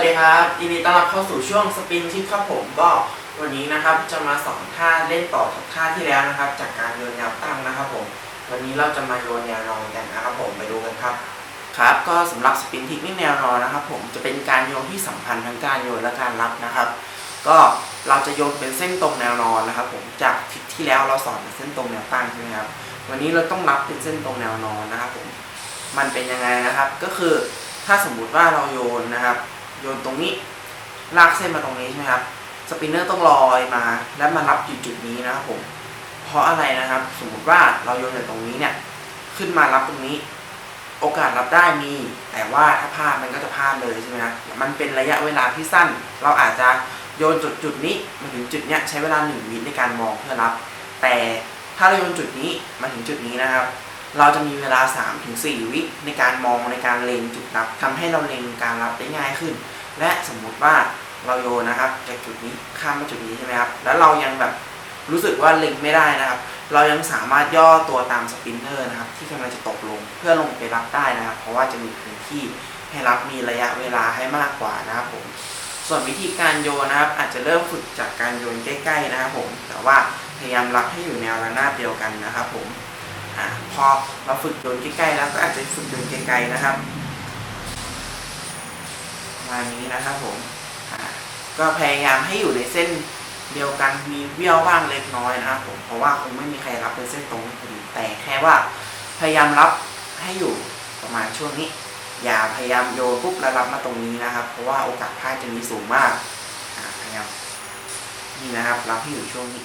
วัสดีครับยินดีต้อนรับเข้าสู่ช่วงสปินทิปครับผมก็วันนี้นะครับจะมาสอนท่าเล่นต่อจากท่าที่แล้วนะครับ จากการโยนแนวตั้งนะครับผมวันนี้เราจะมาโยนแนวนอนกันนะครับผมไปดูกันครับครับ ก็สำหรับสปินทิปนี่แนวนอนนะครับ ผมจะเป็นการโยนที่สัมพันธ์ทั้งการโยนและการรับนะครับ ก็เราจะโยนเป็นเส้นตรงแนวนอนนะครับ ผมจากทิปที่แล้วเราสอนเป็นเส้นตรงแนวตั้งใช่ไหมครับวันนี้เราต้องรับเป็นเส้นตรงแนวนอนนะครับ ผมมันเป็นยังไงนะครับ ก็คือถ้าสมมุติว่าเราโยนนะครับ โยนตรงนี้ ลากเส้นมาตรงนี้ใช่ไหมครับ สปินเนอร์ต้องลอยมา แล้วมารับอยู่จุดนี้นะครับผม เพราะอะไรนะครับ สมมติว่าเราโยนจากตรงนี้เนี่ย ขึ้นมารับตรงนี้ โอกาสรับได้มี แต่ว่าถ้าพลาดมันก็จะพลาดเลยใช่ไหมครับมันเป็นระยะเวลาที่สั้น เราอาจจะโยนจุดจุดนี้มาถึงจุดเนี้ยใช้เวลาหนึ่งวิในการมองเพื่อรับ แต่ถ้าเราโยนจุดนี้มาถึงจุดนี้นะครับ เราจะมีเวลา 3-4 วิในการมองในการเล็งจุดรับทำให้เราเล็งการรับได้ง่ายขึ้น และสมมุติว่าเราโยนนะครับจากจุดนี้ข้ามมาจุดนี้ใช่ไหมครับ แล้วเรายังแบบรู้สึกว่าเล็งไม่ได้นะครับ เรายังสามารถย่อตัวตามสปินเนอร์นะครับ ที่กำลังจะตกลงเพื่อลงไปรับได้นะครับ เพราะว่าจะมีพื้นที่ให้รับมีระยะเวลาให้มากกว่านะครับผมส่วนวิธีการโยนนะครับ อาจจะเริ่มฝึกจากการโยนใกล้ ๆ นะครับผม แต่ว่าพยายามรับให้อยู่แนวระนาบเดียวกันนะครับผม อพอเราฝึกโยนใกล้ๆแล้วก็อาจจะฝึกโยนไกลๆนะครับมานี้นะครับผมก็พยายามให้อยู่ในเส้นเดียวกันมีเบี้ยวบ้างเล็กน้อยนะครับผมเพราะว่าคงไม่มีใครรับเป็นเส้นตรงพอดีแต่แค่ว่า พยายามรับให้อยู่ประมาณช่วงนี้ อย่าพยายามโยนปุ๊บแล้วรับมาตรงนี้นะครับ เพราะว่าโอกาสพลาดจะมีสูงมากพยายามนี่นะครับ รับให้อยู่ช่วงนี้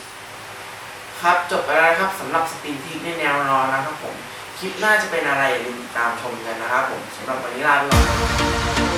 ครับจบไปแล้วนะครับสำหรับสตรีมทิกในแนวนอนนะครับผม คลิปหน้าจะเป็นอะไรอย่าลืมติดตามชมกันนะครับผมสำหรับวันนี้ลาไปก่อน